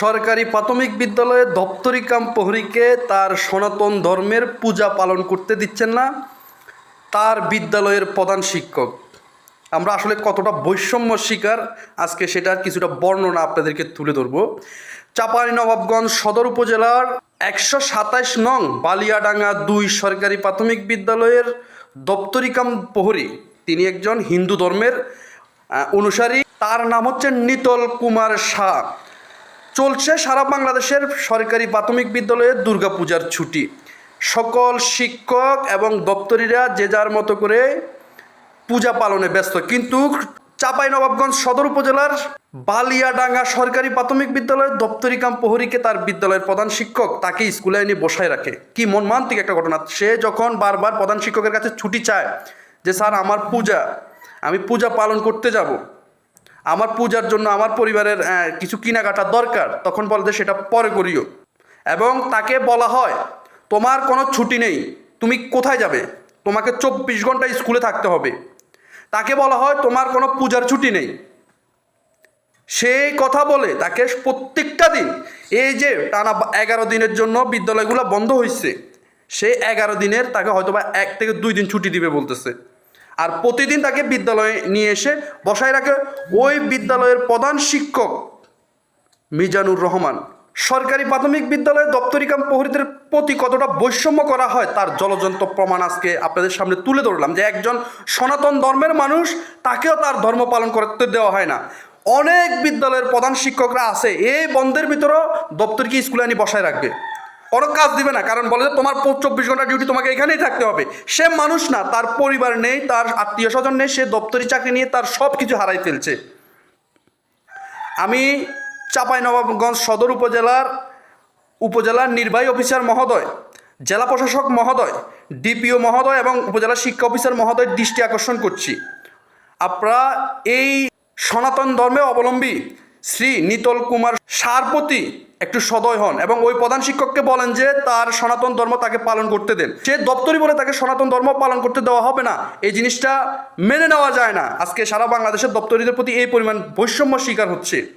সরকারি প্রাথমিক বিদ্যালয়ে দপ্তরি কাম প্রহরীকে তার সনাতন ধর্মের পূজা পালন করতে দিচ্ছেন না। তার বিদ্যালয়ের প্রধান শিক্ষক। আমরা আসলে কতটা বৈষম্য শিকার, আজকে সেটার কিছুটা বর্ণনা আপনাদেরকে তুলে ধরবো। চাপাই নবাবগঞ্জ সদর উপজেলার একশো সাতাইশ নং বালিয়াডাঙ্গা দুই সরকারি প্রাথমিক বিদ্যালয়ের দপ্তরি কাম প্রহরী। তিনি একজন হিন্দু ধর্মের অনুসারী। তার নাম হচ্ছে নিতল কুমার শাহ। চলছে সারা বাংলাদেশের সরকারি প্রাথমিক বিদ্যালয়ে দুর্গাপূজার ছুটি। সকল শিক্ষক এবং দপ্তরিরা যে যার মতো করে পূজা পালনে ব্যস্ত। কিন্তু চাপাই নবাবগঞ্জ সদর উপজেলার বালিয়াডাঙ্গা সরকারি প্রাথমিক বিদ্যালয়ের দপ্তরি কাম প্রহরীকে তার বিদ্যালয়ের প্রধান শিক্ষক তাকে স্কুলে এনে বসায় রাখে। কি মর্মান্তিক একটা ঘটনা। সে যখন বারবার প্রধান শিক্ষকের কাছে ছুটি চায় যে, স্যার, আমার পূজা, আমি পূজা পালন করতে যাব। আমার পূজার জন্য আমার পরিবারের কিছু কেনাকাটার দরকার, তখন বলতে সেটা পরে করিও। এবং তাকে বলা হয়, তোমার কোনো ছুটি নেই, তুমি কোথায় যাবে? তোমাকে চব্বিশ ঘণ্টা স্কুলে থাকতে হবে। তাকে বলা হয়, তোমার কোনো পূজার ছুটি নেই। সেই কথা বলে তাকে প্রত্যেকটা দিন, এই যে টানা এগারো দিনের জন্য বিদ্যালয়গুলো বন্ধ হয়েছে সেই এগারো দিনের তাকে হয়তো বা এক থেকে দুই দিন ছুটি দিবে বলতেছে। আর প্রতিদিন তাকে বিদ্যালয়ে নিয়ে এসে বসায় রাখে ওই বিদ্যালয়ের প্রধান শিক্ষক মিজানুর রহমান। সরকারি প্রাথমিক বিদ্যালয়ে দপ্তরিকাম প্রহরীদের প্রতি কতটা বৈষম্য করা হয় তার জলজন্ত প্রমাণ আজকে আপনাদের সামনে তুলে ধরলাম যে একজন সনাতন ধর্মের মানুষ, তাকেও তার ধর্ম পালন করতে দেওয়া হয় না। অনেক বিদ্যালয়ের প্রধান শিক্ষকরা আছে, এই বন্ধের ভিতরেও দপ্তরকে স্কুলে আনি বসায় রাখবে। কোনো কাজ দিবে না, কারণ বলে যে তোমার চব্বিশ ঘণ্টা ডিউটি তোমাকে এখানেই থাকতে হবে। সে মানুষ না, তার পরিবার নেই, তার আত্মীয় স্বজন নেই, সে দপ্তরি চাকরি নিয়ে তার সব কিছু হারাই ফেলছে। আমি চাঁপাইনবাবগঞ্জ সদর উপজেলার উপজেলার নির্বাহী অফিসার মহোদয়, জেলা প্রশাসক মহোদয়, ডিপিও মহোদয় এবং উপজেলা শিক্ষা অফিসার মহোদয় দৃষ্টি আকর্ষণ করছি। আপনারা এই সনাতন ধর্মে অবলম্বী শ্রী নিতল কুমার সার প্রতি একটু সদয় হন এবং ওই প্রধান শিক্ষককে বলেন যে তার সনাতন ধর্ম তাকে পালন করতে দেন। সে দপ্তরি বলে তাকে সনাতন ধর্ম পালন করতে দেওয়া হবে না। এই জিনিসটা মেনে নেওয়া যায় না। আজকে সারা বাংলাদেশের দপ্তরিদের প্রতি এই পরিমাণ বৈষম্য শিকার হচ্ছে।